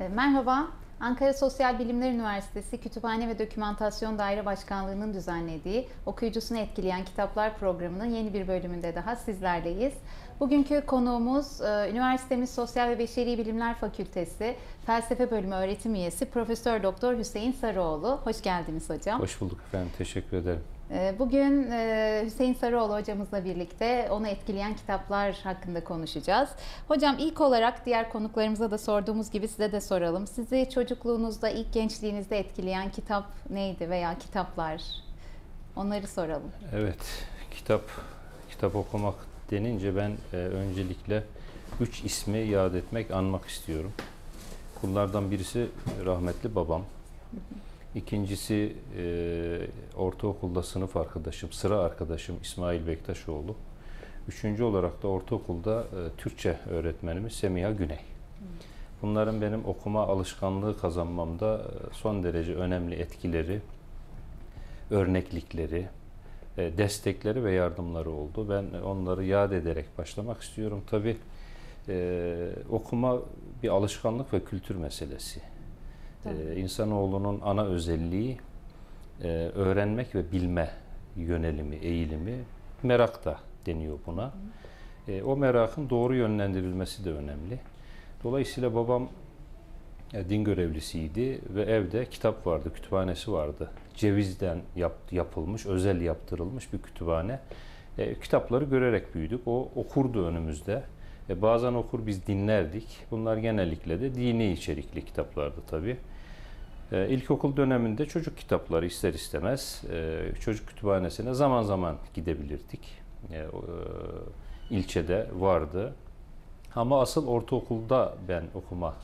E, Merhaba, Ankara Sosyal Bilimler Üniversitesi Kütüphane ve Dokümantasyon Daire Başkanlığı'nın düzenlediği Okuyucusunu Etkileyen Kitaplar programının yeni bir bölümünde daha sizlerleyiz. Bugünkü konuğumuz e, üniversitemiz Sosyal ve Beşeri Bilimler Fakültesi Felsefe Bölümü öğretim üyesi Profesör Doktor Hüseyin Sarıoğlu. Hoş geldiniz hocam. Hoş bulduk efendim. Teşekkür ederim. E, Bugün e, Hüseyin Sarıoğlu hocamızla birlikte onu etkileyen kitaplar hakkında konuşacağız. Hocam ilk olarak diğer konuklarımıza da sorduğumuz gibi size de soralım. Sizi çocukluğunuzda, ilk gençliğinizde etkileyen kitap neydi veya kitaplar? Onları soralım. Evet, kitap kitap okumak denince ben e, öncelikle üç ismi yad etmek, anmak istiyorum. Bunlardan birisi rahmetli babam. İkincisi e, ortaokulda sınıf arkadaşım, sıra arkadaşım İsmail Bektaşoğlu. Üçüncü olarak da ortaokulda e, Türkçe öğretmenimiz Semiha Güney. Bunların benim okuma alışkanlığı kazanmamda e, son derece önemli etkileri, örneklikleri, e, destekleri ve yardımları oldu. Ben onları yad ederek başlamak istiyorum. Tabii e, okuma bir alışkanlık ve kültür meselesi. Tabii. E, insanoğlunun ana özelliği e, öğrenmek ve bilme yönelimi, eğilimi, merak da deniyor buna. E, o merakın doğru yönlendirilmesi de önemli. Dolayısıyla babam e, din görevlisiydi ve evde kitap vardı, kütüphanesi vardı. Cevizden yap, yapılmış, özel yaptırılmış bir kütüphane. E, kitapları görerek büyüdük. O okurdu önümüzde. E, bazen okur biz dinlerdik. Bunlar genellikle de dini içerikli kitaplardı tabii. E, ilkokul döneminde çocuk kitapları ister istemez e, çocuk kütüphanesine zaman zaman gidebilirdik. E, e, ilçede vardı. Ama asıl ortaokulda ben okuma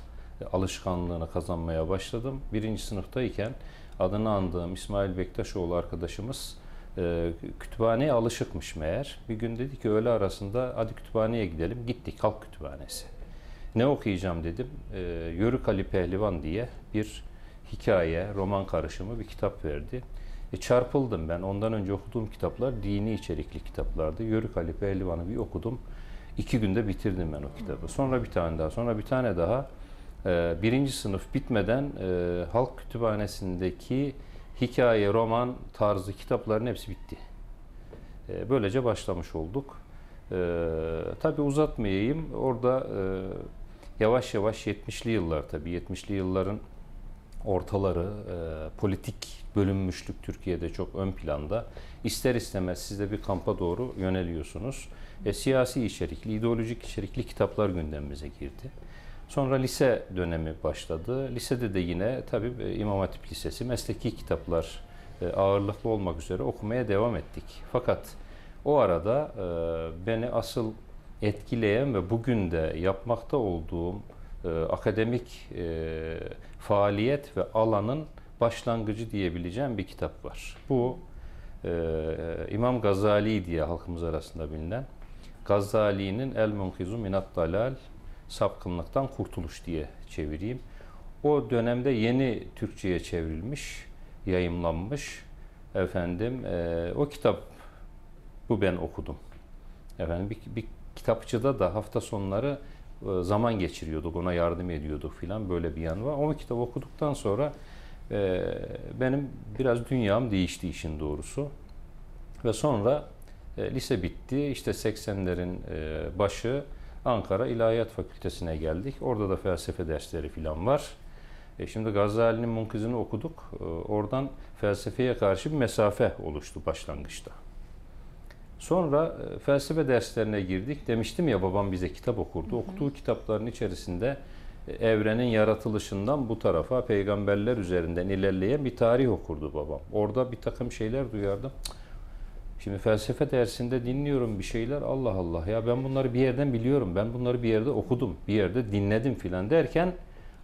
alışkanlığını kazanmaya başladım. Birinci sınıftayken adını andığım İsmail Bektaşoğlu arkadaşımız e, kütüphaneye alışıkmış meğer. Bir gün dedi ki öğle arasında hadi kütüphaneye gidelim. Gittik halk kütüphanesi. Ne okuyacağım dedim. E, Yörük Ali Pehlivan diye bir hikaye, roman karışımı bir kitap verdi. E, çarpıldım ben. Ondan önce okuduğum kitaplar dini içerikli kitaplardı. Yörük Ali Pehlivan'ı bir okudum. İki günde bitirdim ben o kitabı. Sonra bir tane daha, sonra bir tane daha. Ee, birinci sınıf bitmeden e, halk kütüphanesindeki hikaye, roman tarzı kitapların hepsi bitti. E, böylece başlamış olduk. E, tabii uzatmayayım. Orada e, yavaş yavaş 70'li yıllar tabii 70'li yılların ortaları e, politik bölünmüşlük Türkiye'de çok ön planda. İster istemez siz de bir kampa doğru yöneliyorsunuz. E, siyasi içerikli, ideolojik içerikli kitaplar gündemimize girdi. Sonra lise dönemi başladı. Lisede de yine tabii e, İmam Hatip Lisesi mesleki kitaplar e, ağırlıklı olmak üzere okumaya devam ettik. Fakat o arada e, beni asıl etkileyen ve bugün de yapmakta olduğum akademik e, faaliyet ve alanın başlangıcı diyebileceğim bir kitap var. Bu e, İmam Gazali diye halkımız arasında bilinen Gazali'nin El Munkizu Minat Dalal Sapkınlıktan Kurtuluş diye çevireyim. O dönemde yeni Türkçe'ye çevrilmiş, yayımlanmış. Efendim e, o kitap bu ben okudum. Efendim bir, bir kitapçıda da hafta sonları e, zaman geçiriyorduk, ona yardım ediyorduk filan böyle bir yan var. O kitabı okuduktan sonra e, benim biraz dünyam değişti işin doğrusu. Ve sonra e, lise bitti. İşte 80'lerin e, başı Ankara İlahiyat Fakültesine geldik. Orada da felsefe dersleri filan var. E, şimdi Gazali'nin Munkizini okuduk. E, oradan felsefeye karşı bir mesafe oluştu başlangıçta. Sonra e, felsefe derslerine girdik. Demiştim ya babam bize kitap okurdu. Okuduğu kitapların içerisinde e, evrenin yaratılışından bu tarafa peygamberler üzerinden ilerleyen bir tarih okurdu babam. Orada bir takım şeyler duyardım. Şimdi felsefe dersinde dinliyorum bir şeyler. Allah Allah ya ben bunları bir yerden biliyorum. Ben bunları bir yerde okudum. Bir yerde dinledim filan derken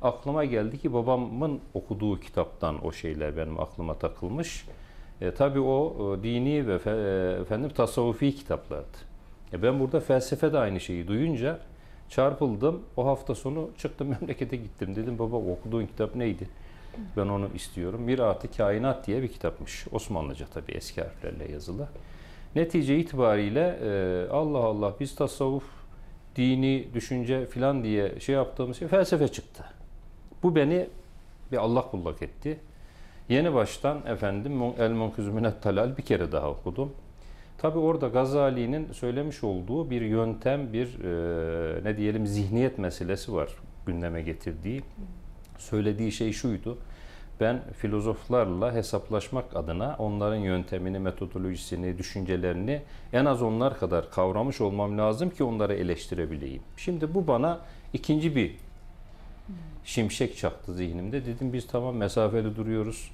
aklıma geldi ki babamın okuduğu kitaptan o şeyler benim aklıma takılmış. E, tabii o e, dini ve fe, e, efendim tasavvufi kitaplardı. E, ben burada felsefe de aynı şeyi duyunca çarpıldım. O hafta sonu çıktım memlekete gittim. Dedim baba okuduğun kitap neydi? Ben onu istiyorum. Mirat-ı Kainat diye bir kitapmış. Osmanlıca tabii eski harflerle yazılı. Netice itibariyle e, Allah Allah biz tasavvuf, dini, düşünce filan diye şey yaptığımız şey felsefe çıktı. Bu beni bir Allah kullak etti. Yeni baştan efendim El Munküz Minet Talal bir kere daha okudum. Tabi orada Gazali'nin söylemiş olduğu bir yöntem, bir e, ne diyelim zihniyet meselesi var gündeme getirdiği. Söylediği şey şuydu. Ben filozoflarla hesaplaşmak adına onların yöntemini, metodolojisini, düşüncelerini en az onlar kadar kavramış olmam lazım ki onları eleştirebileyim. Şimdi bu bana ikinci bir şimşek çaktı zihnimde. Dedim biz tamam mesafeli duruyoruz.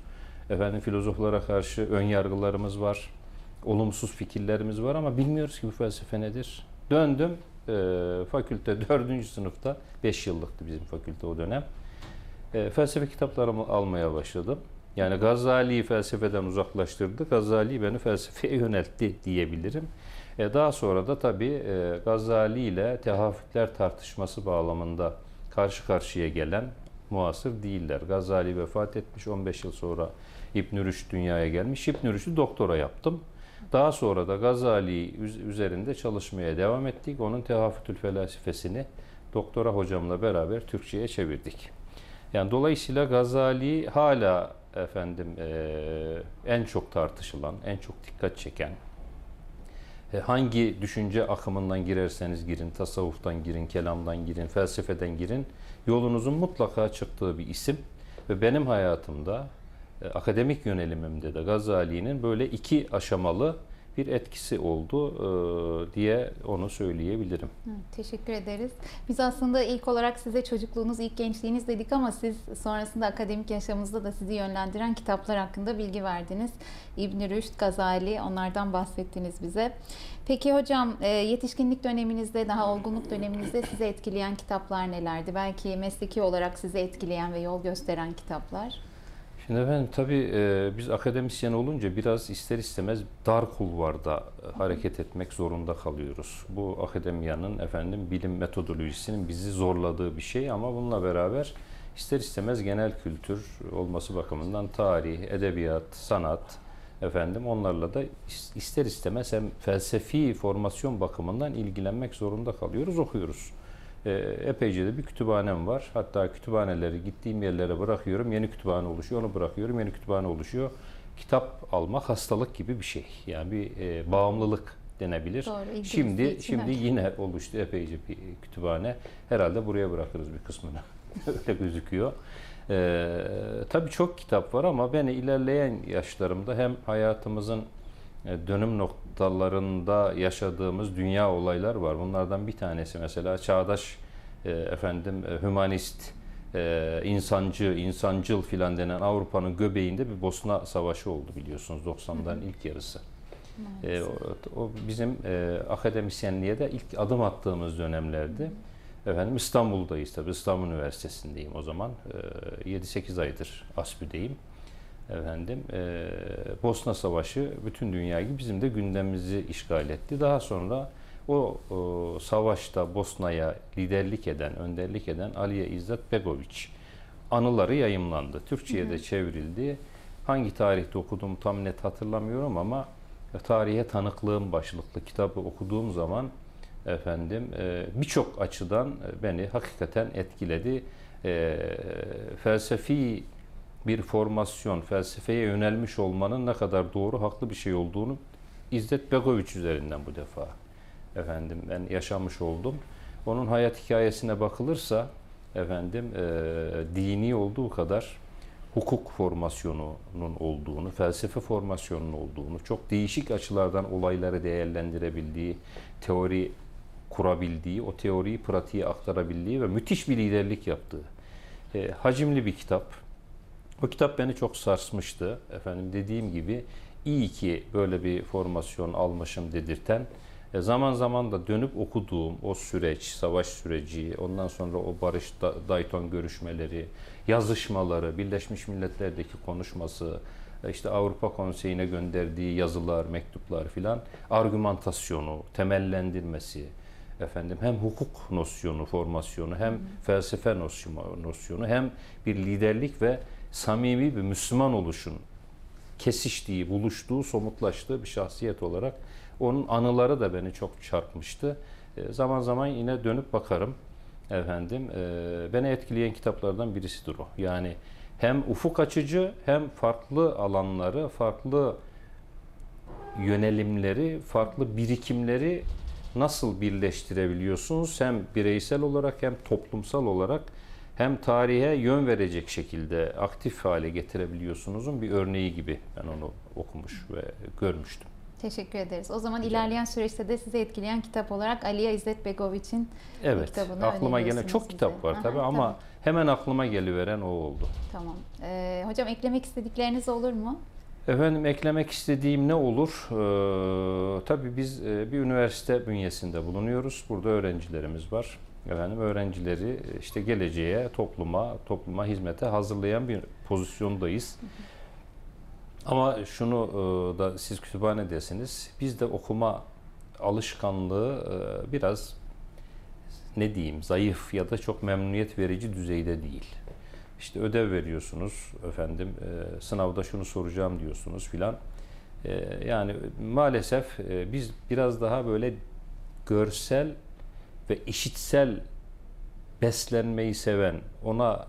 Efendim filozoflara karşı ön yargılarımız var. Olumsuz fikirlerimiz var ama bilmiyoruz ki bu felsefe nedir. Döndüm e, fakülte dördüncü sınıfta, 5 yıllıktı bizim fakülte o dönem. E, felsefe kitaplarımı almaya başladım. Yani Gazali'yi felsefeden uzaklaştırdı, Gazali beni felsefeye yöneltti diyebilirim. E, daha sonra da tabii e, Gazali ile tehafütler tartışması bağlamında karşı karşıya gelen muasır değiller. Gazali vefat etmiş 15 yıl sonra İbn Rüşd dünyaya gelmiş. İbn Rüşd'ü doktora yaptım. Daha sonra da Gazali üz- üzerinde çalışmaya devam ettik. Onun Tehafütül Felasifesini doktora hocamla beraber Türkçe'ye çevirdik. Yani dolayısıyla Gazali hala efendim eee, en çok tartışılan, en çok dikkat çeken, e, hangi düşünce akımından girerseniz girin, tasavvuftan girin, kelamdan girin, felsefeden girin, yolunuzun mutlaka çıktığı bir isim ve benim hayatımda e, akademik yönelimimde de Gazali'nin böyle iki aşamalı bir etkisi oldu e, diye onu söyleyebilirim. Teşekkür ederiz. Biz aslında ilk olarak size çocukluğunuz, ilk gençliğiniz dedik ama siz sonrasında akademik yaşamınızda da sizi yönlendiren kitaplar hakkında bilgi verdiniz. İbn Rüşd, Gazali onlardan bahsettiniz bize. Peki hocam e, yetişkinlik döneminizde, daha olgunluk döneminizde sizi etkileyen kitaplar nelerdi? Belki mesleki olarak sizi etkileyen ve yol gösteren kitaplar. Şimdi efendim tabii e, biz akademisyen olunca biraz ister istemez dar kulvarda e, hareket etmek zorunda kalıyoruz. Bu akademiyanın efendim bilim metodolojisinin bizi zorladığı bir şey ama bununla beraber ister istemez genel kültür olması bakımından tarih, edebiyat, sanat efendim onlarla da is- ister istemez hem felsefi formasyon bakımından ilgilenmek zorunda kalıyoruz, okuyoruz. E, epeyce de bir kütüphanem var. Hatta kütüphaneleri gittiğim yerlere bırakıyorum. Yeni kütüphane oluşuyor. Onu bırakıyorum. Yeni kütüphane oluşuyor. Kitap almak hastalık gibi bir şey. Yani bir e, bağımlılık denebilir. Doğru, şimdi şimdi öyle. yine oluştu epeyce bir kütüphane. Herhalde buraya bırakırız bir kısmını. Öyle gözüküyor. E, tabii çok kitap var ama beni ilerleyen yaşlarımda hem hayatımızın e, dönüm noktalarında yaşadığımız dünya olaylar var. Bunlardan bir tanesi mesela çağdaş e, efendim e, hümanist, e, insancı, insancıl filan denen Avrupa'nın göbeğinde bir Bosna Savaşı oldu biliyorsunuz 90'ların ilk yarısı. E, o, o bizim e, akademisyenliğe de ilk adım attığımız dönemlerdi. Efendim İstanbul'dayız tabii. İstanbul Üniversitesi'ndeyim o zaman. E, 7-8 aydır ASPÜ'deyim. Efendim e, Bosna Savaşı bütün dünya gibi bizim de gündemimizi işgal etti. Daha sonra o, o savaşta Bosna'ya liderlik eden, önderlik eden Aliye İzzet Begoviç anıları yayımlandı. Türkçe'ye de çevrildi. Hangi tarihte okuduğumu tam net hatırlamıyorum ama tarihe tanıklığım başlıklı kitabı okuduğum zaman efendim e, birçok açıdan e, beni hakikaten etkiledi. E, felsefi bir formasyon, felsefeye yönelmiş olmanın ne kadar doğru, haklı bir şey olduğunu İzzet Begoviç üzerinden bu defa efendim ben yaşamış oldum. Onun hayat hikayesine bakılırsa efendim e, dini olduğu kadar hukuk formasyonunun olduğunu, felsefe formasyonunun olduğunu, çok değişik açılardan olayları değerlendirebildiği, teori kurabildiği, o teoriyi pratiğe aktarabildiği ve müthiş bir liderlik yaptığı e, hacimli bir kitap. O kitap beni çok sarsmıştı. Efendim dediğim gibi iyi ki böyle bir formasyon almışım dedirten e, zaman zaman da dönüp okuduğum o süreç, savaş süreci, ondan sonra o Barış Da- Dayton görüşmeleri, yazışmaları, Birleşmiş Milletler'deki konuşması, e, işte Avrupa Konseyi'ne gönderdiği yazılar, mektuplar filan, argümantasyonu, temellendirmesi, efendim hem hukuk nosyonu, formasyonu, hem felsefe nosyonu, nosyonu, hem bir liderlik ve samimi bir Müslüman oluşun kesiştiği, buluştuğu, somutlaştığı bir şahsiyet olarak onun anıları da beni çok çarpmıştı. E, zaman zaman yine dönüp bakarım. efendim e, beni etkileyen kitaplardan birisidir o. Yani hem ufuk açıcı hem farklı alanları, farklı yönelimleri, farklı birikimleri nasıl birleştirebiliyorsunuz? Hem bireysel olarak hem toplumsal olarak hem tarihe yön verecek şekilde aktif hale getirebiliyorsunuzun bir örneği gibi ben onu okumuş ve görmüştüm. Teşekkür ederiz. O zaman Rica ilerleyen süreçte de sizi etkileyen kitap olarak Aliye İzzet Begoviç'in Evet, kitabını aklıma gelen çok bize. kitap var Aha, tabii ama tamam. hemen aklıma geliveren o oldu. Tamam. Ee, hocam eklemek istedikleriniz olur mu? Efendim eklemek istediğim ne olur? Ee, tabii biz e, bir üniversite bünyesinde bulunuyoruz. Burada öğrencilerimiz var. Efendim öğrencileri e, işte geleceğe, topluma, topluma hizmete hazırlayan bir pozisyondayız. Ama şunu e, da siz kütüphanedesiniz. Bizde okuma alışkanlığı e, biraz ne diyeyim zayıf ya da çok memnuniyet verici düzeyde değil. İşte ödev veriyorsunuz efendim sınavda şunu soracağım diyorsunuz filan. Yani maalesef biz biraz daha böyle görsel ve işitsel beslenmeyi seven, ona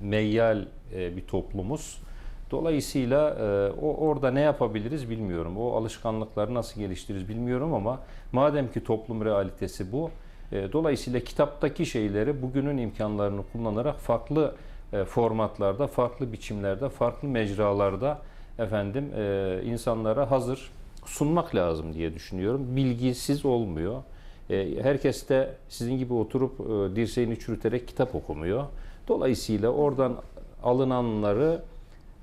meyyal e, bir toplumuz. Dolayısıyla e, o orada ne yapabiliriz bilmiyorum. O alışkanlıkları nasıl geliştiririz bilmiyorum ama madem ki toplum realitesi bu, e, dolayısıyla kitaptaki şeyleri bugünün imkanlarını kullanarak farklı formatlarda, farklı biçimlerde, farklı mecralarda efendim insanlara hazır sunmak lazım diye düşünüyorum. Bilgisiz olmuyor. E, herkes de sizin gibi oturup e, dirseğini çürüterek kitap okumuyor. Dolayısıyla oradan alınanları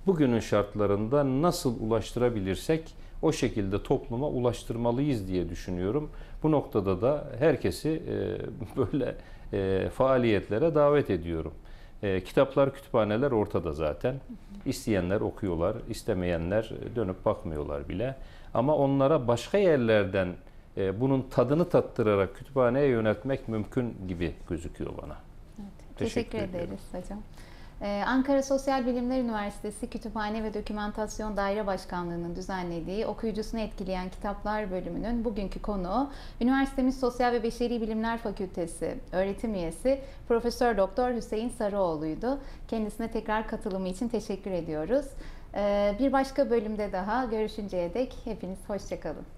bugünün şartlarında nasıl ulaştırabilirsek o şekilde topluma ulaştırmalıyız diye düşünüyorum. Bu noktada da herkesi e, böyle faaliyetlere davet ediyorum. Kitaplar, kütüphaneler ortada zaten. İsteyenler okuyorlar, istemeyenler dönüp bakmıyorlar bile. Ama onlara başka yerlerden e, bunun tadını tattırarak kütüphaneye yöneltmek mümkün gibi gözüküyor bana. Evet, Teşekkür ederiz hocam. Ee, Ankara Sosyal Bilimler Üniversitesi Kütüphane ve Dokümantasyon Daire Başkanlığı'nın düzenlediği okuyucusunu etkileyen kitaplar bölümünün bugünkü konuğu üniversitemiz Sosyal ve Beşeri Bilimler Fakültesi öğretim üyesi Profesör Doktor Hüseyin Sarıoğlu'ydu. Kendisine tekrar katılımı için teşekkür ediyoruz. Ee, bir başka bölümde daha görüşünceye dek hepiniz hoşçakalın.